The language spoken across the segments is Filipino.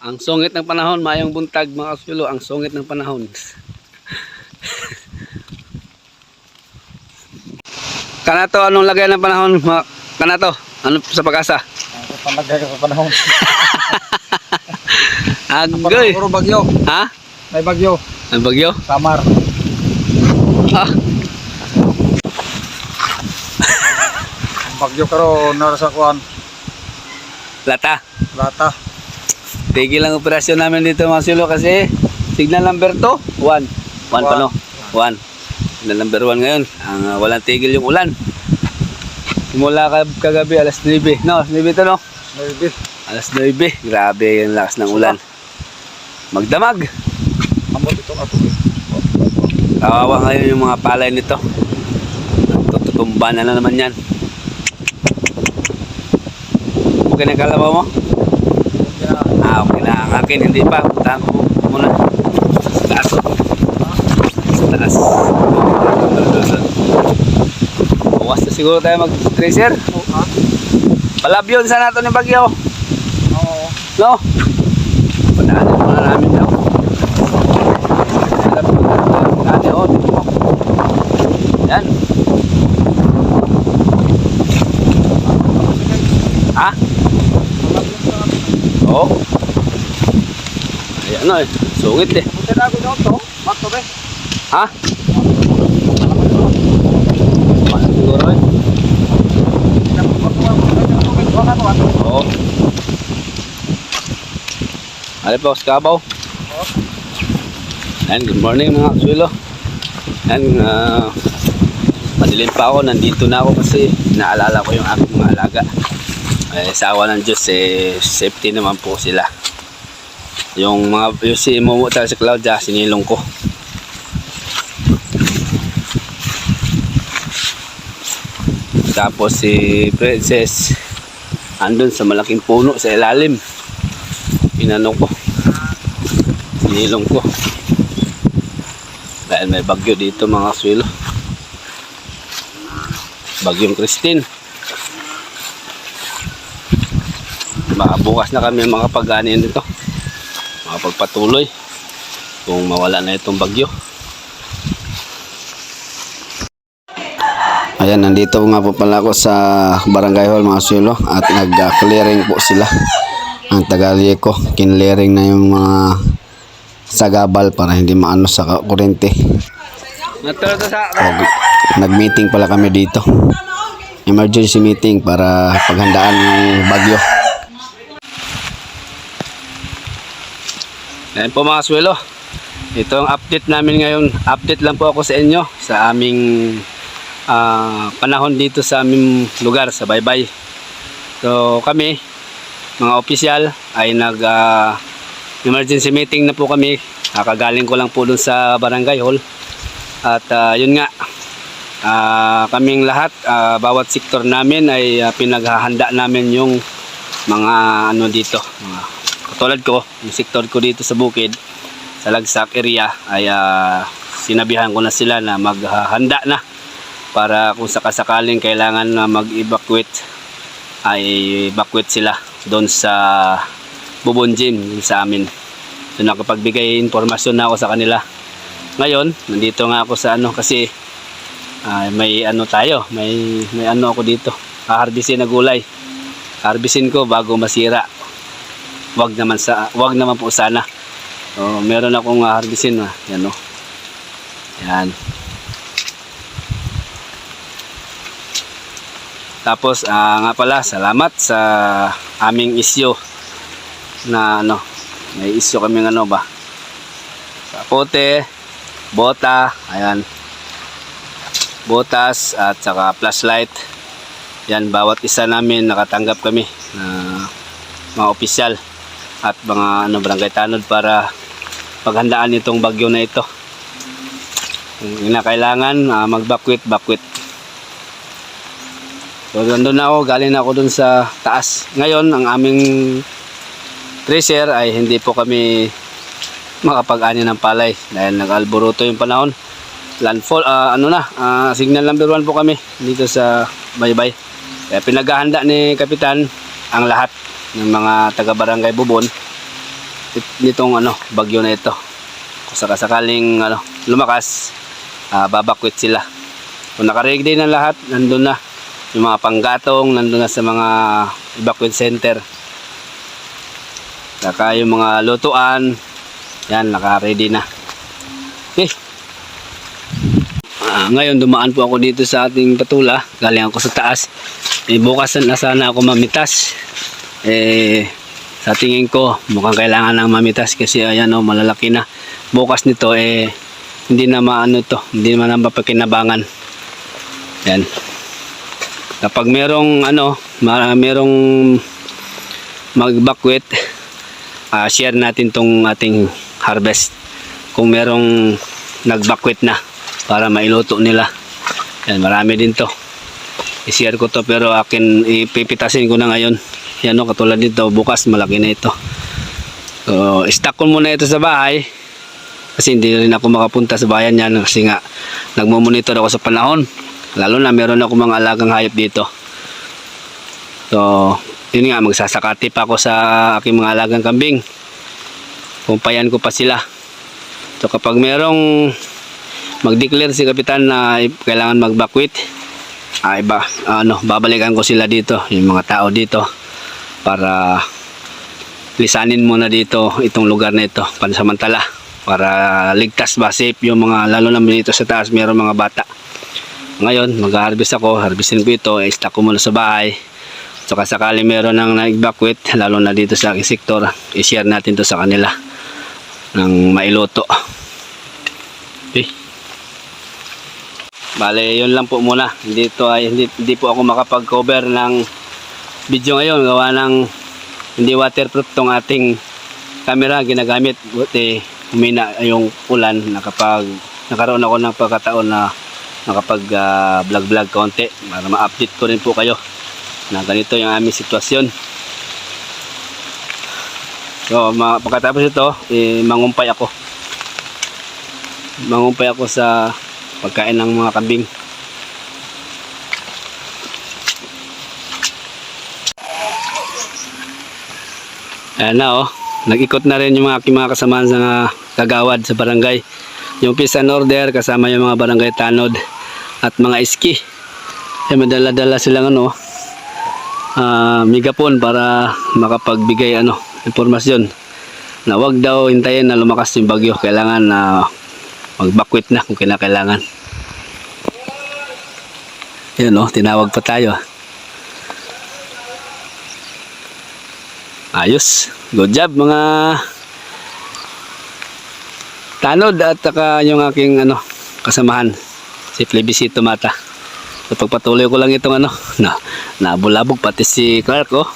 Ang sungit ng panahon, mayong buntag mga kasulo, ang sungit ng panahon. Kanato, anong lagay ng panahon? mga- Kanato, ano sa pag-asa? Ang panagay ka sa panahon. Agoy! Puro bagyo. Ha? May bagyo. Ang bagyo? Samar. Ah, bagyo karo nara sa kuan. lata. Lata. Tigil ang operasyon namin dito mga kasulo kasi signal number 2, 1. 1 pa no? 1. Signal number 1 ngayon. Ang ah, walang tigil yung ulan. Simula ka kagabi alas 9. No, 9 to no? Maybe. Alas 9. Grabe yung lakas ng ulan. Magdamag. Ambot ito nga Kawawa ngayon yung mga palay nito. Tututumba na, na naman yan. Okay na kalabaw mo? Ah, okay na. Ang akin, hindi pa. Puntahan ko muna. Sa taas. Sa taas. Bukas na siguro tayo mag-tracer. Palabyon sa nato ni Bagyo. Oo. No? Padaanin muna namin daw. Alam mo, padaanin on. Yan. Ha? Oo. Ay, ano eh. Sungit eh. Ako be. Ha? Siguro eh. Oo. Ano po, Skabaw? Ayan, good morning mga kasulo. Ayan, uh, madilim pa ako. Nandito na ako kasi naalala ko yung aking mga alaga. Eh, sa awa ng Diyos, eh, safety naman po sila. Yung mga, yung si Momo at si Claudia, sinilong ko. Tapos si Princess, andun sa malaking puno sa ilalim. Pinanong ko. Sinilong ko. Dahil may bagyo dito mga swilo. Bagyong Christine. Baka bukas na kami makapag-anin dito. Makapagpatuloy. Kung mawala na itong bagyo. Ayan, nandito nga po pala ako sa Barangay Hall mga sulo at nag-clearing po sila. Ang tagali ko, kinlearing na yung mga sagabal para hindi maano sa kurente. Og, nag-meeting pala kami dito. Emergency meeting para paghandaan yung bagyo. Ayan po mga suelo. Ito ang update namin ngayon. Update lang po ako sa inyo sa aming ah, panahon dito sa aming lugar sa Baybay. So kami, mga opisyal ay nag ah, emergency meeting na po kami. Kakagaling ko lang po dun sa barangay hall. At ah, yun nga, ah, kaming lahat, ah, bawat sektor namin ay ah, pinaghahanda namin yung mga ano dito. Mga, katulad ko, yung sektor ko dito sa bukid, sa Lagsak area ay ah, sinabihan ko na sila na maghahanda na para kung sakasakaling kailangan na mag-evacuate ay evacuate sila doon sa Bubon Gym yun sa amin. So nakapagbigay informasyon na ako sa kanila. Ngayon, nandito nga ako sa ano kasi ah, may ano tayo, may may ano ako dito. Haharbisin na gulay. Harbisin ko bago masira. Wag naman sa wag naman po sana. So, meron akong uh, harbisin ah. Yan oh. Yan. Tapos ah, nga pala, salamat sa aming isyo na ano, may isyo kami ano ba? Kapote, bota, ayan. Botas at saka flashlight. Yan, bawat isa namin nakatanggap kami na mga opisyal at mga ano, barangay tanod para paghandaan itong bagyo na ito. Kung kailangan uh, mag-bakwit, bakwit. So, nandun na ako, galing na ako dun sa taas. Ngayon, ang aming tracer ay hindi po kami makapag-ani ng palay dahil nag-alboruto yung panahon. Landfall, ah, ano na, ah, signal number 1 po kami dito sa Baybay. Kaya pinaghahanda ni Kapitan ang lahat ng mga taga-barangay Bubon it- nitong ano, bagyo na ito. Kung sakasakaling ano, lumakas, ah, babakwit sila. Kung nakaready na lahat, nandun na. Yung mga panggatong, nandun na sa mga evacuate center. Saka yung mga lutuan, yan, naka-ready na. Okay. Ah, ngayon dumaan po ako dito sa ating patula. Galing ako sa taas. Eh, bukas na sana ako mamitas. Eh, sa tingin ko, mukhang kailangan ng mamitas kasi ayan oh, malalaki na. Bukas nito eh, hindi na maano to, hindi na mapakinabangan. Yan. Kapag merong ano, merong mag-bakwit, ah, share natin tong ating harvest. Kung merong nag-bakwit na para mailuto nila. Yan, marami din to. I-share ko to pero akin ipipitasin ko na ngayon. Yan o, katulad dito, bukas malaki na ito. So, stock ko muna ito sa bahay. Kasi hindi rin ako makapunta sa bayan yan kasi nga nagmumonitor ako sa panahon. Lalo na meron ako mga alagang hayop dito. So, yun nga, magsasakati pa ako sa aking mga alagang kambing. Kumpayan ko pa sila. So, kapag merong mag-declare si kapitan na kailangan mag-bakwit, ay ba, ano, babalikan ko sila dito, yung mga tao dito para lisanin muna dito itong lugar na ito pansamantala para ligtas ba safe yung mga lalo na dito sa taas mayroong mga bata. Ngayon mag-harvest ako harvestin ko ito i-stock ko muna sa bahay. So sakali meron nang na-evacuate lalo na dito sa aking sektor i-share natin to sa kanila ng mailuto. Okay. Bale, yun lang po muna. Dito ay hindi, hindi po ako makapag-cover ng video ngayon gawa ng hindi waterproof tong ating camera ginagamit buti humina yung ulan nakapag nakaroon ako ng pagkataon na nakapag ah, vlog vlog konti para ma-update ko rin po kayo na ganito yung aming sitwasyon. So pagkatapos ito eh, mangumpay ako. Mangumpay ako sa pagkain ng mga kambing Ayan na oh. Nag-ikot na rin yung mga aking mga kasamahan sa mga kagawad sa barangay. Yung peace and order kasama yung mga barangay tanod at mga iski. Eh madala-dala silang ano ah megapon para makapagbigay ano impormasyon na wag daw hintayin na lumakas yung bagyo. Kailangan na magbakwit na kung kinakailangan. Yan oh, tinawag pa tayo. Ayos. Good job mga tanod at saka yung aking ano kasamahan si Plebiscito Mata. So pagpatuloy ko lang itong ano na nabulabog pati si Clark oh.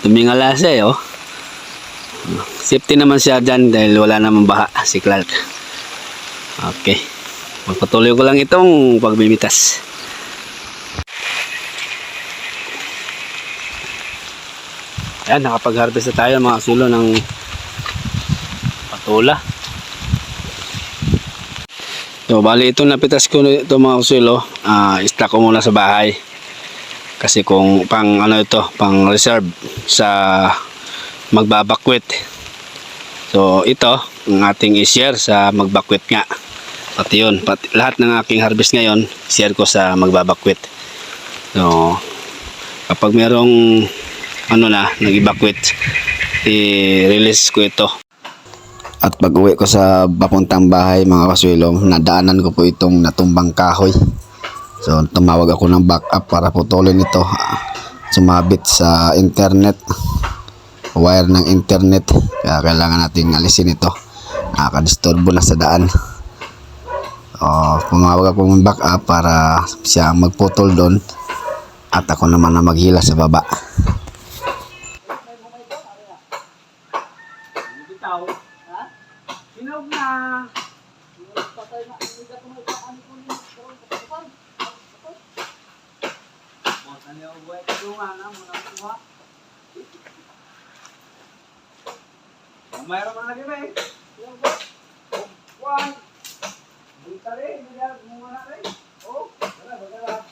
Tumingala siya eh, oh. Safety naman siya dyan dahil wala namang baha si Clark. Okay. Pagpatuloy ko lang itong pagbimitas. Ayan, nakapag-harvest na tayo mga sulo ng patula. So, bali itong napitas ko ito mga sulo, ah stock ko muna sa bahay. Kasi kung pang ano ito, pang reserve sa magbabakwit. So, ito, ang ating i-share sa magbakwit nga. Pati yun, pati, lahat ng aking harvest ngayon, share ko sa magbabakwit. So, kapag merong ano na, nag-evacuate, i-release ko ito. At pag uwi ko sa papuntang bahay mga kaswilong, nadaanan ko po itong natumbang kahoy. So tumawag ako ng backup para putulin ito. Sumabit sa internet. Wire ng internet. Kaya kailangan nating alisin ito. Nakakadisturbo na sa daan. O, pumawag ako ng backup para siya magputol doon. At ako naman na maghila sa baba. Sinog na. Patay na. Hindi ka tumagaan ko ni. Bukan niya buhay ka dunga na muna kuha. Mayroon man lagi ba eh. One. Buta rin. Buta muna rin. Oh. Wala. Wala.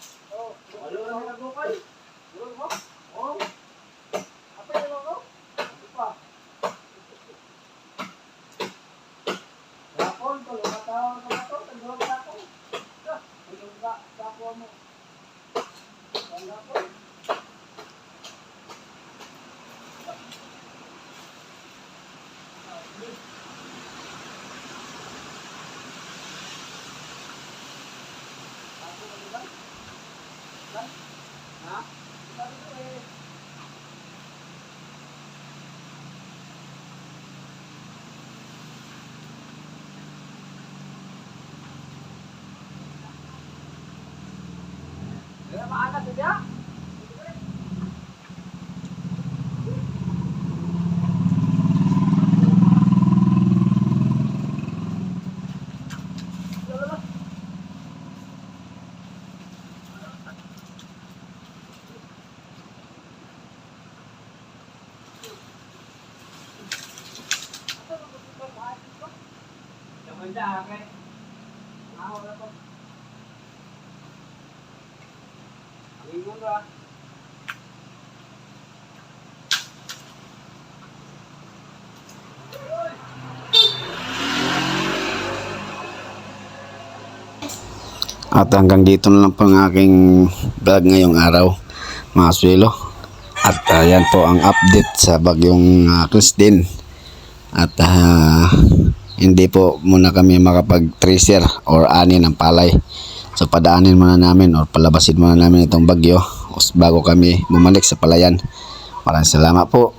At hanggang dito na lang po ang aking vlog ngayong araw mga swelo. At ayan po ang update sa bagyong uh, Christine. At ah, hindi po muna kami makapag-tracer or ani ng palay. So padaanin muna namin or palabasin muna namin itong bagyo bago kami bumalik sa palayan. Maraming salamat po.